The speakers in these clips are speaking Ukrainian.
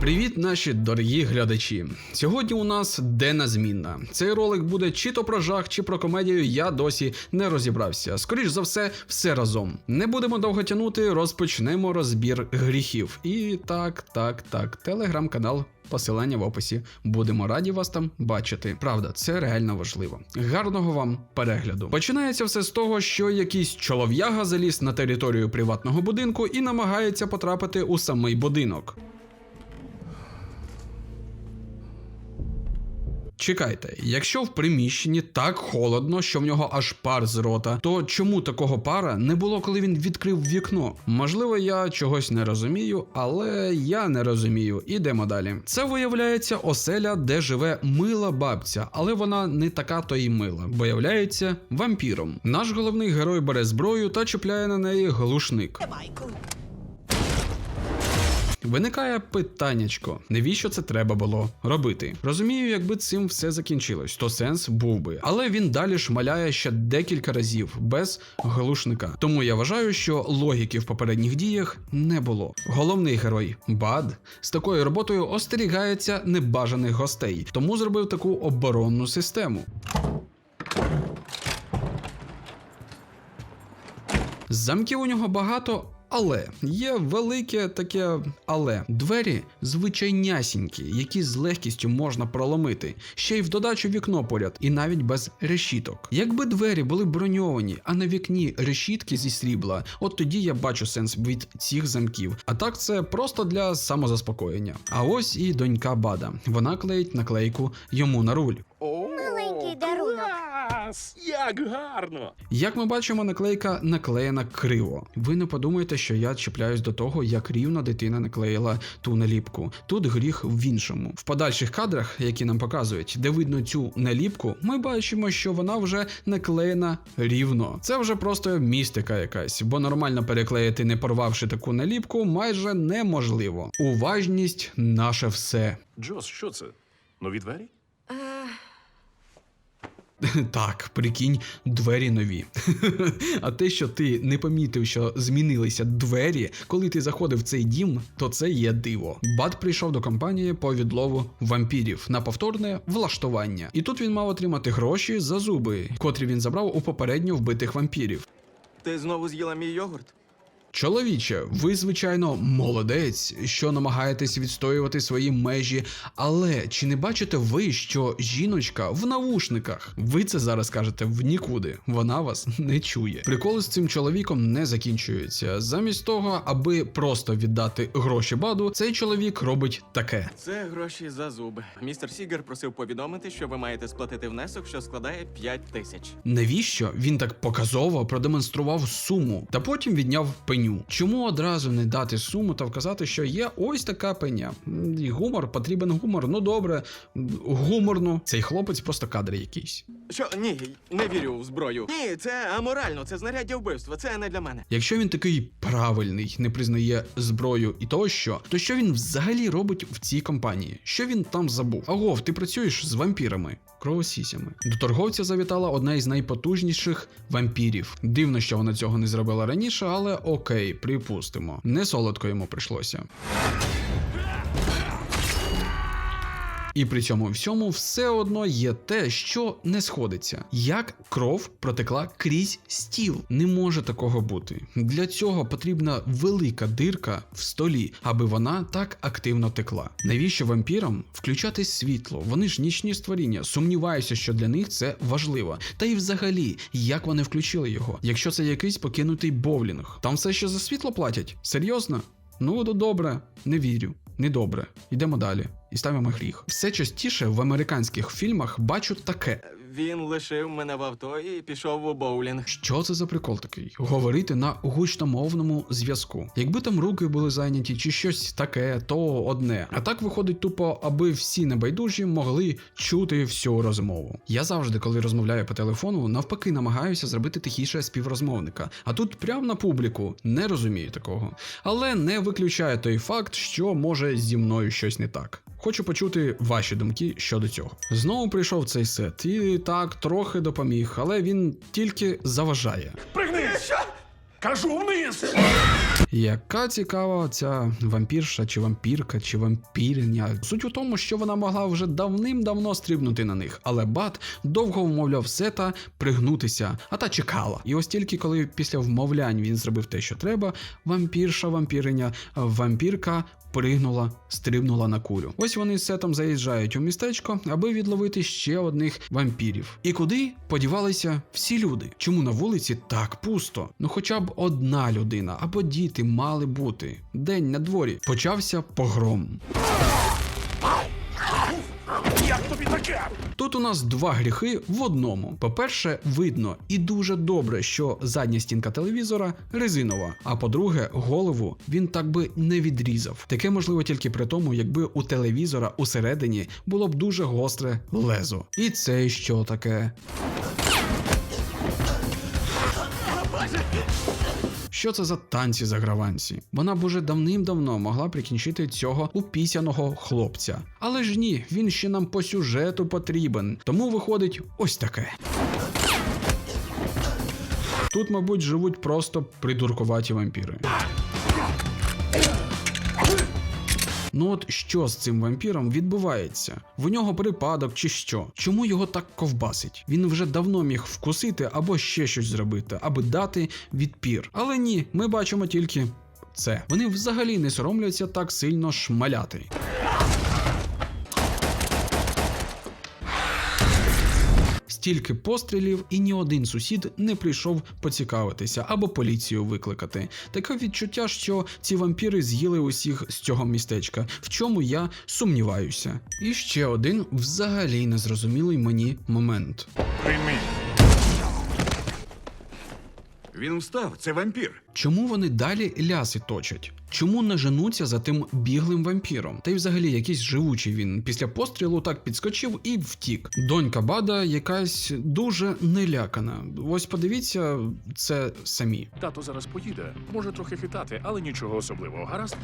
Привіт, наші дорогі глядачі. Сьогодні у нас денна змінна. Цей ролик буде чи то про жах, чи про комедію. Я досі не розібрався. Скоріш за все, все разом. Не будемо довго тягнути, розпочнемо розбір гріхів. І так, так, так, телеграм-канал. Посилання в описі. Будемо раді вас там бачити. Правда, це реально важливо. Гарного вам перегляду. Починається все з того, що якийсь чолов'яга заліз на територію приватного будинку і намагається потрапити у самий будинок. Чекайте, якщо в приміщенні так холодно, що в нього аж пар з рота, то чому такого пара не було, коли він відкрив вікно? Можливо, я чогось не розумію, але я не розумію. Ідемо далі. Це виявляється оселя, де живе мила бабця, але вона не така то й мила, бо вампіром. Наш головний герой бере зброю та чіпляє на неї глушник. Виникає питаннячко, навіщо це треба було робити? Розумію, якби цим все закінчилось, то сенс був би. Але він далі шмаляє ще декілька разів без глушника. Тому я вважаю, що логіки в попередніх діях не було. Головний герой Бад з такою роботою остерігається небажаних гостей, тому зробив таку оборонну систему. Замків у нього багато. Але є велике таке але двері звичайнясінькі, які з легкістю можна проломити, ще й в додачу вікно поряд, і навіть без решіток. Якби двері були броньовані, а на вікні решітки зі срібла, от тоді я бачу сенс від цих замків. А так це просто для самозаспокоєння. А ось і донька Бада. Вона клеїть наклейку йому на руль. Маленький. Клас! Як гарно! Як ми бачимо, наклейка наклеєна криво. Ви не подумайте, що я чіпляюсь до того, як рівно дитина наклеїла ту наліпку. Тут гріх в іншому. В подальших кадрах, які нам показують, де видно цю наліпку, ми бачимо, що вона вже наклеєна рівно. Це вже просто містика якась, бо нормально переклеїти, не порвавши таку наліпку, майже неможливо. Уважність наше все. Джос, що це? Нові двері? Так, прикинь, двері нові. а те, що ти не помітив, що змінилися двері, коли ти заходив в цей дім, то це є диво. Бат прийшов до компанії по відлову вампірів на повторне влаштування. І тут він мав отримати гроші за зуби, котрі він забрав у попередньо вбитих вампірів. Ти знову з'їла мій йогурт? Чоловіче, ви, звичайно, молодець, що намагаєтесь відстоювати свої межі, але чи не бачите ви, що жіночка в навушниках? Ви це зараз кажете в нікуди, вона вас не чує. Приколи з цим чоловіком не закінчуються. Замість того, аби просто віддати гроші баду, цей чоловік робить таке. Це гроші за зуби. Містер Сігер просив повідомити, що ви маєте сплатити внесок, що складає 5 тисяч. Навіщо він так показово продемонстрував суму та потім відняв пеню? Чому одразу не дати суму та вказати, що є ось така пеня? І Гумор, потрібен гумор. Ну добре, гуморно. Цей хлопець просто кадр якийсь. Що ні, не вірю в зброю. Ні, це аморально, це знаряддя вбивства, це не для мене. Якщо він такий правильний, не признає зброю і тощо, то що він взагалі робить в цій компанії? Що він там забув? Агов, ти працюєш з вампірами, кровосісями. До торговця завітала одна із найпотужніших вампірів. Дивно, що вона цього не зробила раніше, але окей, припустимо. Не солодко йому прийшлося. І при цьому всьому все одно є те, що не сходиться. Як кров протекла крізь стіл. Не може такого бути. Для цього потрібна велика дирка в столі, аби вона так активно текла. Навіщо вампірам включати світло? Вони ж нічні створіння. Сумніваюся, що для них це важливо. Та й взагалі, як вони включили його? Якщо це якийсь покинутий боулінг, там все ще за світло платять? Серйозно? Ну, то добре, не вірю. Недобре. Йдемо далі. І ставимо гріх. Все частіше в американських фільмах бачу таке. Він лишив мене в авто і пішов у боулінг. Що це за прикол такий? Говорити на гучномовному зв'язку. Якби там руки були зайняті чи щось таке, то одне. А так виходить тупо, аби всі небайдужі могли чути всю розмову. Я завжди, коли розмовляю по телефону, навпаки намагаюся зробити тихіше співрозмовника. А тут прямо на публіку не розумію такого. Але не виключає той факт, що може зі мною щось не так. Хочу почути ваші думки щодо цього. Знову прийшов цей сет, і так трохи допоміг, але він тільки заважає. Пригнись! Кажу вниз! Яка цікава ця вампірша, чи вампірка, чи вампірня. Суть у тому, що вона могла вже давним-давно стрибнути на них, але Бат довго вмовляв Сета пригнутися, а та чекала. І ось тільки коли після вмовлянь він зробив те, що треба, вампірша, вампіриня, вампірка пригнула, стрибнула на кулю. Ось вони з Сетом заїжджають у містечко, аби відловити ще одних вампірів. І куди подівалися всі люди? Чому на вулиці так пусто? Ну хоча б одна людина або діти мали бути. День на дворі. Почався погром. Таке? Тут у нас два гріхи в одному. По-перше, видно і дуже добре, що задня стінка телевізора резинова. А по-друге, голову він так би не відрізав. Таке можливо тільки при тому, якби у телевізора усередині було б дуже гостре лезо. І це що таке? Що це за танці заграванці? Вона б уже давним-давно могла прикінчити цього упісяного хлопця. Але ж ні, він ще нам по сюжету потрібен. Тому виходить ось таке. Тут, мабуть, живуть просто придуркуваті вампіри. Ну от що з цим вампіром відбувається? В нього припадок чи що? Чому його так ковбасить? Він вже давно міг вкусити або ще щось зробити, аби дати відпір. Але ні, ми бачимо тільки це. Вони взагалі не соромляться так сильно шмаляти. Стільки пострілів, і ні один сусід не прийшов поцікавитися або поліцію викликати. Таке відчуття, що ці вампіри з'їли усіх з цього містечка, в чому я сумніваюся. І ще один взагалі незрозумілий мені момент. Прийми. Він встав, це вампір. Чому вони далі ляси точать? Чому не женуться за тим біглим вампіром? Та й взагалі якийсь живучий він після пострілу так підскочив і втік. Донька Бада якась дуже нелякана. Ось подивіться це самі. Тато зараз поїде. Може трохи хитати, але нічого особливого. Гаразд?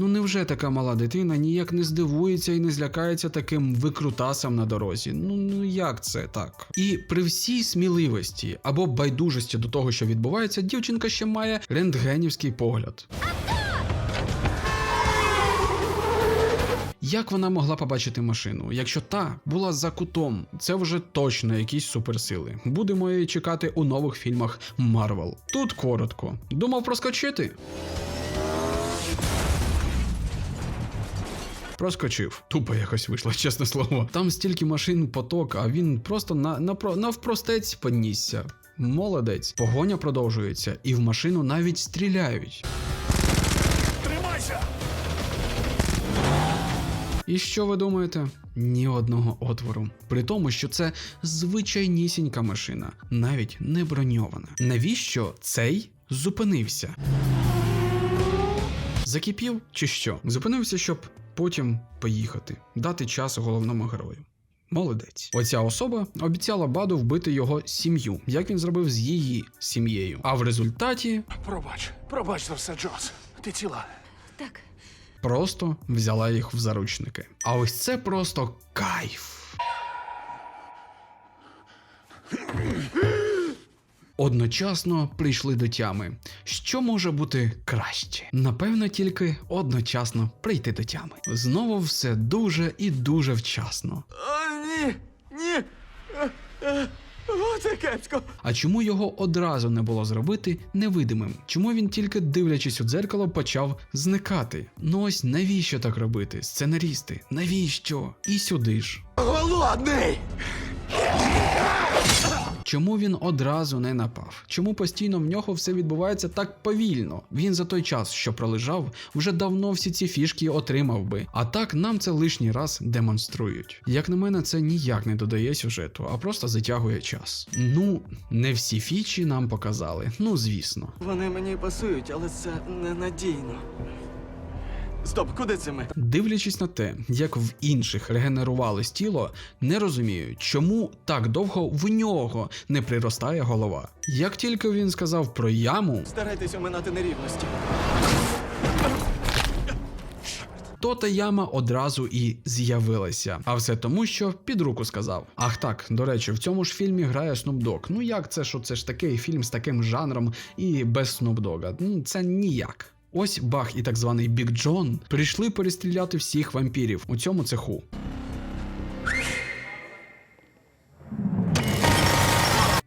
Ну невже така мала дитина ніяк не здивується і не злякається таким викрутасом на дорозі? Ну ну як це так? І при всій сміливості або байдужості до того, що відбувається, дівчинка ще має рентгенівський погляд. Як вона могла побачити машину? Якщо та була за кутом, це вже точно якісь суперсили. Будемо її чекати у нових фільмах Марвел. Тут коротко. Думав проскочити? Проскочив. Тупо якось вийшло, чесне слово. Там стільки машин поток, а він просто на, на, навпростець понісся. Молодець. Погоня продовжується, і в машину навіть стріляють. Тримайся! І що ви думаєте? Ні одного отвору. При тому, що це звичайнісінька машина, навіть не броньована. Навіщо цей зупинився? Закипів чи що? Зупинився, щоб потім поїхати, дати час головному герою. Молодець. Оця особа обіцяла Баду вбити його сім'ю, як він зробив з її сім'єю. А в результаті Пробач, пробач за все, Джос. Ти ціла. Так, просто взяла їх в заручники. А ось це просто кайф. Одночасно прийшли до тями. Що може бути краще? Напевно, тільки одночасно прийти до тями. Знову все дуже і дуже вчасно. О, ні! Ні! Е, е, О, це кепсько! А чому його одразу не було зробити невидимим? Чому він тільки дивлячись у дзеркало почав зникати? Ну ось навіщо так робити? Сценарісти, навіщо? І сюди ж. Голодний! Чому він одразу не напав? Чому постійно в нього все відбувається так повільно? Він за той час, що пролежав, вже давно всі ці фішки отримав би. А так нам це лишній раз демонструють. Як на мене, це ніяк не додає сюжету, а просто затягує час. Ну, не всі фічі нам показали. Ну звісно. Вони мені пасують, але це ненадійно. Стоп, куди це ми? Дивлячись на те, як в інших регенерувалось тіло, не розумію, чому так довго в нього не приростає голова. Як тільки він сказав про яму, Старайтесь оминати нерівності. то та яма одразу і з'явилася. А все тому, що під руку сказав. Ах так, до речі, в цьому ж фільмі грає Snoop Dogg. Ну як це, що це ж такий фільм з таким жанром і без Snoop? Ну це ніяк. Ось Бах і так званий Біг Джон прийшли перестріляти всіх вампірів у цьому цеху.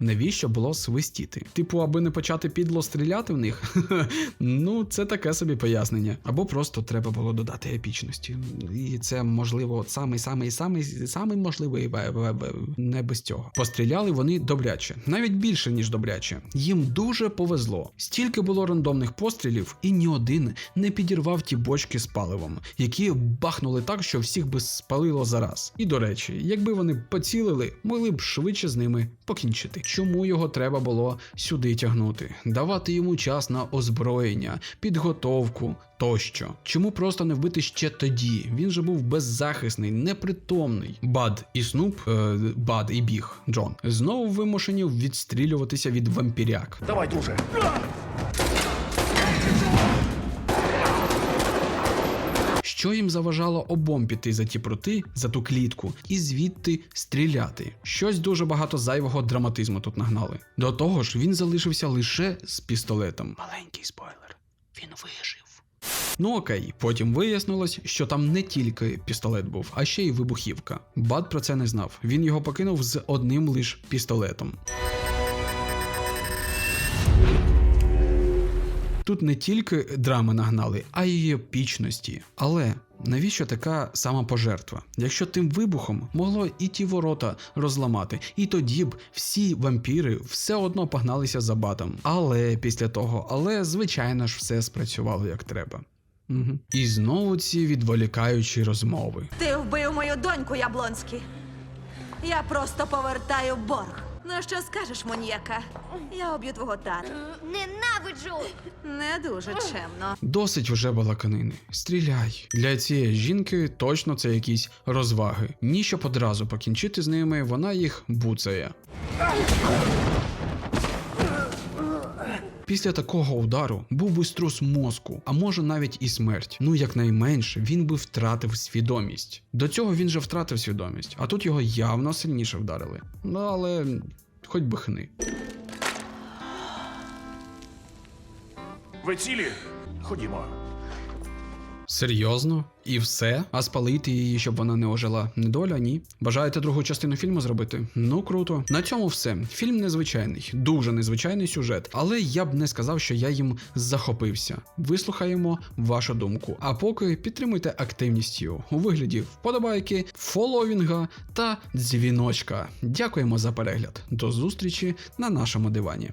Навіщо було свистіти? Типу, аби не почати підло стріляти в них? ну, це таке собі пояснення. Або просто треба було додати епічності. І це можливо от самий самий самий самий можливий не без цього. Постріляли вони добряче, навіть більше ніж добряче. Їм дуже повезло. Стільки було рандомних пострілів, і ні один не підірвав ті бочки з паливом, які бахнули так, що всіх би спалило зараз. І до речі, якби вони поцілили, могли б швидше з ними покінчити. Чому його треба було сюди тягнути? Давати йому час на озброєння, підготовку тощо. Чому просто не вбити ще тоді? Він же був беззахисний, непритомний. Бад і Снуп, е, Бад і Біг Джон знову вимушені відстрілюватися від вампіряк. Давай, друже. Що їм заважало обом піти за ті проти, за ту клітку, і звідти стріляти? Щось дуже багато зайвого драматизму тут нагнали. До того ж, він залишився лише з пістолетом. Маленький спойлер. Він вижив. Ну окей, потім вияснилось, що там не тільки пістолет був, а ще й вибухівка. Бад про це не знав. Він його покинув з одним лиш пістолетом. Тут не тільки драми нагнали, а й епічності. Але навіщо така самопожертва? Якщо тим вибухом могло і ті ворота розламати, і тоді б всі вампіри все одно погналися за батом. Але після того, але звичайно ж все спрацювало як треба. Угу. І знову ці відволікаючі розмови. Ти вбив мою доньку, Яблонський. Я просто повертаю борг. Ну що скажеш, Моньяка? Я об'ю твого тата. Ненавиджу! Не дуже чемно. Досить вже балаканини. Стріляй. Для цієї жінки точно це якісь розваги. Ні, щоб одразу покінчити з ними, вона їх буцає. Після такого удару був би струс мозку, а може навіть і смерть. Ну якнайменше він би втратив свідомість. До цього він же втратив свідомість, а тут його явно сильніше вдарили. Ну але хоч би хни. Ви цілі? Ходімо. Серйозно? І все? А спалити її, щоб вона не ожила? Недоля? Ні. Бажаєте другу частину фільму зробити? Ну круто. На цьому все. Фільм незвичайний, дуже незвичайний сюжет, але я б не сказав, що я їм захопився. Вислухаємо вашу думку. А поки підтримуйте активністю у вигляді вподобайки, фоловінга та дзвіночка. Дякуємо за перегляд. До зустрічі на нашому дивані.